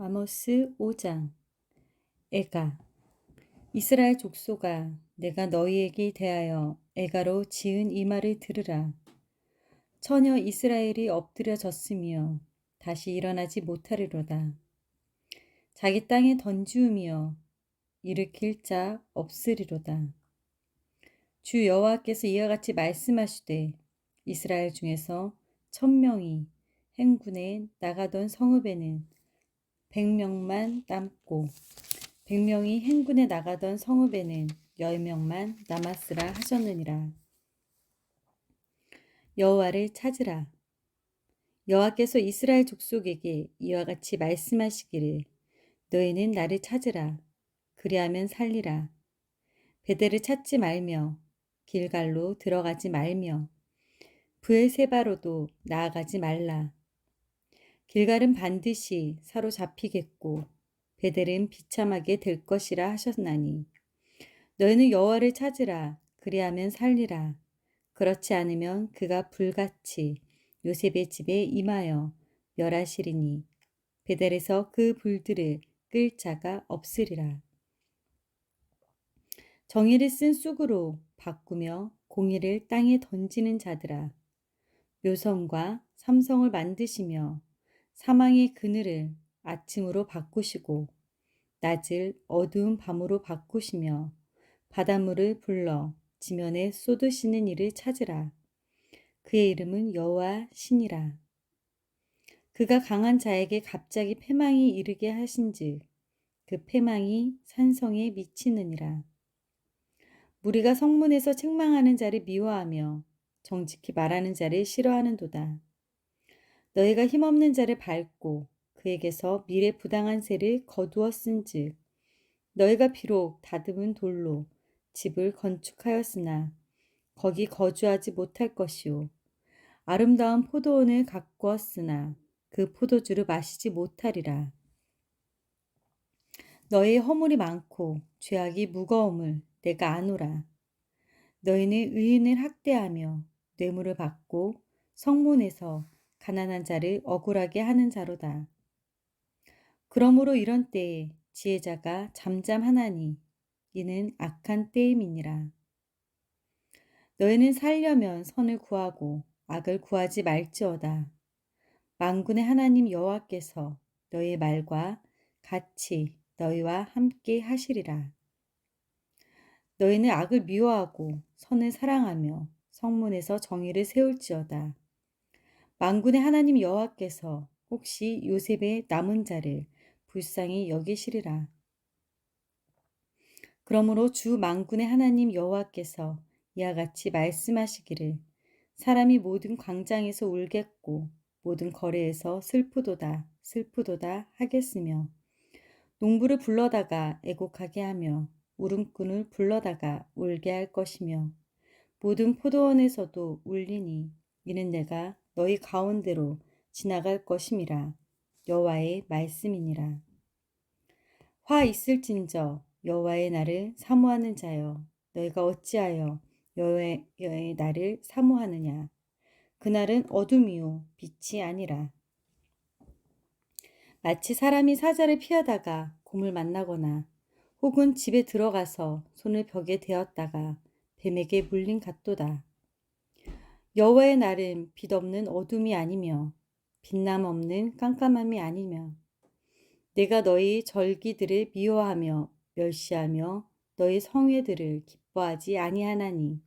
아모스 5장. 에가 이스라엘 족속아 내가 너희에게 대하여 에가로 지은 이 말을 들으라. 처녀 이스라엘이 엎드려졌으며 다시 일어나지 못하리로다. 자기 땅에 던지우며 일으킬 자 없으리로다. 주 여호와께서 이와 같이 말씀하시되 이스라엘 중에서 천명이 행군에 나가던 성읍에는 백명만 남고 백명이 행군에 나가던 성읍에는 열 명만 남았으라 하셨느니라. 여호와를 찾으라. 여호와께서 이스라엘 족속에게 이와 같이 말씀하시기를 너희는 나를 찾으라. 그리하면 살리라. 베델을 찾지 말며 길갈로 들어가지 말며 브엘세바로도 나아가지 말라. 길갈은 반드시 사로잡히겠고 베델은 비참하게 될 것이라 하셨나니. 너희는 여호와를 찾으라 그리하면 살리라. 그렇지 않으면 그가 불같이 요셉의 집에 임하여 멸하시리니 베델에서 그 불들을 끌 자가 없으리라. 정의를 쓴 쑥으로 바꾸며 공의를 땅에 던지는 자들아 묘성과 삼성을 만드시며 사망의 그늘을 아침으로 바꾸시고 낮을 어두운 밤으로 바꾸시며 바닷물을 불러 지면에 쏟으시는 이를 찾으라. 그의 이름은 여호와 신이라. 그가 강한 자에게 갑자기 패망이 이르게 하신즉 그 패망이 산성에 미치느니라. 무리가 성문에서 책망하는 자를 미워하며 정직히 말하는 자를 싫어하는도다. 너희가 힘없는 자를 밟고 그에게서 미래 부당한 새를 거두었은즉 너희가 비록 다듬은 돌로 집을 건축하였으나 거기 거주하지 못할 것이요 아름다운 포도원을 가꾸었으나 그 포도주를 마시지 못하리라. 너희의 허물이 많고 죄악이 무거움을 내가 아노라. 너희는 의인을 학대하며 뇌물을 받고 성문에서 가난한 자를 억울하게 하는 자로다. 그러므로 이런 때에 지혜자가 잠잠하나니 이는 악한 때임이니라. 너희는 살려면 선을 구하고 악을 구하지 말지어다. 만군의 하나님 여호와께서 너희 말과 같이 너희와 함께 하시리라. 너희는 악을 미워하고 선을 사랑하며 성문에서 정의를 세울지어다. 만군의 하나님 여호와께서 혹시 요셉의 남은 자를 불쌍히 여기시리라. 그러므로 주 만군의 하나님 여호와께서 이와 같이 말씀하시기를 사람이 모든 광장에서 울겠고 모든 거래에서 슬프도다 슬프도다 하겠으며 농부를 불러다가 애곡하게 하며 울음꾼을 불러다가 울게 할 것이며 모든 포도원에서도 울리니 이는 내가 너희 가운데로 지나갈 것임이라 여호와의 말씀이니라. 화 있을진저 여호와의 날을 사모하는 자여 너희가 어찌하여 여호와의 날을 사모하느냐 그날은 어둠이요 빛이 아니라 마치 사람이 사자를 피하다가 곰을 만나거나 혹은 집에 들어가서 손을 벽에 대었다가 뱀에게 물린 같도다. 여호와의 날은 빛 없는 어둠이 아니며 빛남 없는 깜깜함이 아니며 내가 너희 절기들을 미워하며 멸시하며 너희 성회들을 기뻐하지 아니하나니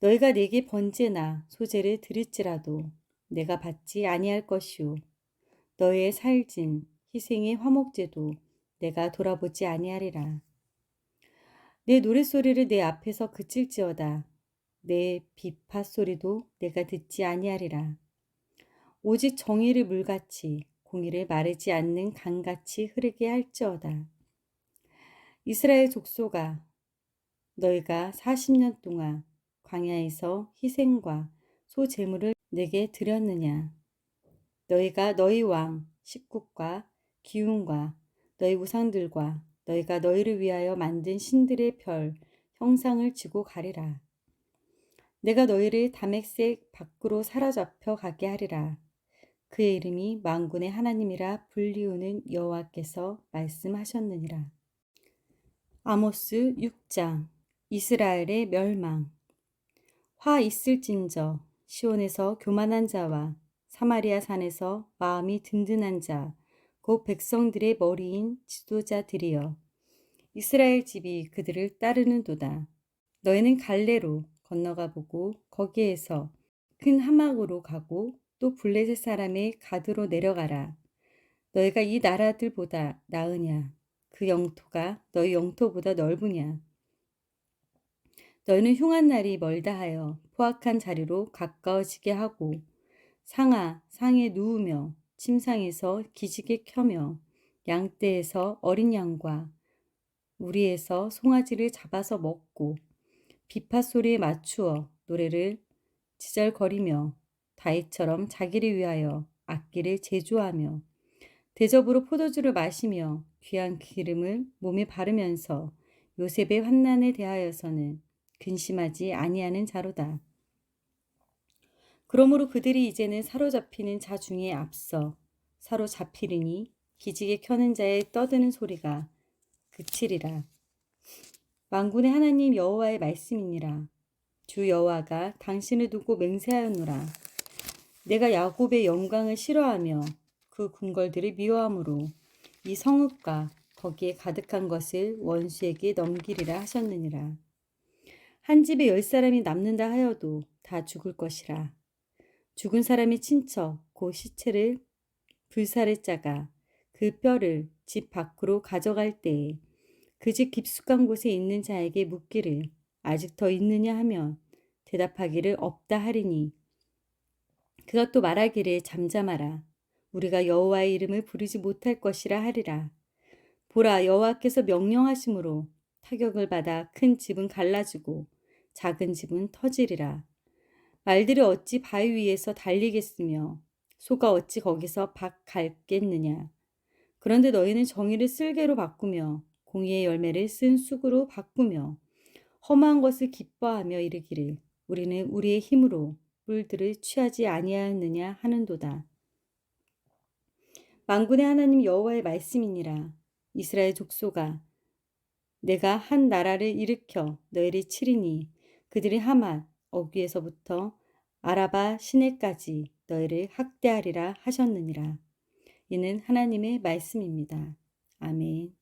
너희가 내게 번제나 소제를 드릴지라도 내가 받지 아니할 것이요 너희의 살진 희생의 화목제도 내가 돌아보지 아니하리라. 내 노랫소리를 내 앞에서 그칠지어다 내 비파 소리도 내가 듣지 아니하리라. 오직 정의를 물같이 공의를 마르지 않는 강같이 흐르게 할지어다. 이스라엘 족속아 너희가 40년 동안 광야에서 희생과 소재물을 내게 드렸느냐 너희가 너희 왕 식국과 기운과 너희 우상들과 너희가 너희를 위하여 만든 신들의 별 형상을 지고 가리라. 내가 너희를 담액색 밖으로 사로잡혀 가게 하리라. 그의 이름이 만군의 하나님이라 불리우는 여호와께서 말씀하셨느니라. 아모스 6장 이스라엘의 멸망 화 있을진저 시온에서 교만한 자와 사마리아 산에서 마음이 든든한 자 곧 백성들의 머리인 지도자들이여 이스라엘 집이 그들을 따르는도다. 너희는 갈래로 건너가 보고 거기에서 큰 하막으로 가고 또 블레셋 사람의 가드로 내려가라. 너희가 이 나라들보다 나으냐? 그 영토가 너희 영토보다 넓으냐? 너희는 흉한 날이 멀다 하여 포악한 자리로 가까워지게 하고 상아 상에 누우며 침상에서 기지개 켜며 양떼에서 어린 양과 우리에서 송아지를 잡아서 먹고 비파 소리에 맞추어 노래를 지절거리며 다윗처럼 자기를 위하여 악기를 제조하며 대접으로 포도주를 마시며 귀한 기름을 몸에 바르면서 요셉의 환난에 대하여서는 근심하지 아니하는 자로다. 그러므로 그들이 이제는 사로잡히는 자 중에 앞서 사로잡히리니 기지개 켜는 자의 떠드는 소리가 그치리라. 왕군의 하나님 여호와의 말씀이니라. 주 여호와가 당신을 두고 맹세하였노라. 내가 야곱의 영광을 싫어하며 그 궁궐들을 미워함으로 이 성읍과 거기에 가득한 것을 원수에게 넘기리라 하셨느니라. 한 집에 열 사람이 남는다 하여도 다 죽을 것이라. 죽은 사람의 친척 그 시체를 불사를 짜가 그 뼈를 집 밖으로 가져갈 때에 그 집 깊숙한 곳에 있는 자에게 묻기를 아직 더 있느냐 하면 대답하기를 없다 하리니 그가 또 말하기를 잠잠하라. 우리가 여호와의 이름을 부르지 못할 것이라 하리라. 보라 여호와께서 명령하심으로 타격을 받아 큰 집은 갈라지고 작은 집은 터지리라. 말들이 어찌 바위 위에서 달리겠으며 소가 어찌 거기서 박 갈겠느냐? 그런데 너희는 정의를 쓸개로 바꾸며 공의의 열매를 쓴 쑥으로 바꾸며 험한 것을 기뻐하며 이르기를 우리는 우리의 힘으로 뿔들을 취하지 아니하였느냐 하는도다. 만군의 하나님 여호와의 말씀이니라 이스라엘 족소가 내가 한 나라를 일으켜 너희를 치리니 그들이 하맛 어귀에서부터 아라바 시내까지 너희를 학대하리라 하셨느니라. 이는 하나님의 말씀입니다. 아멘.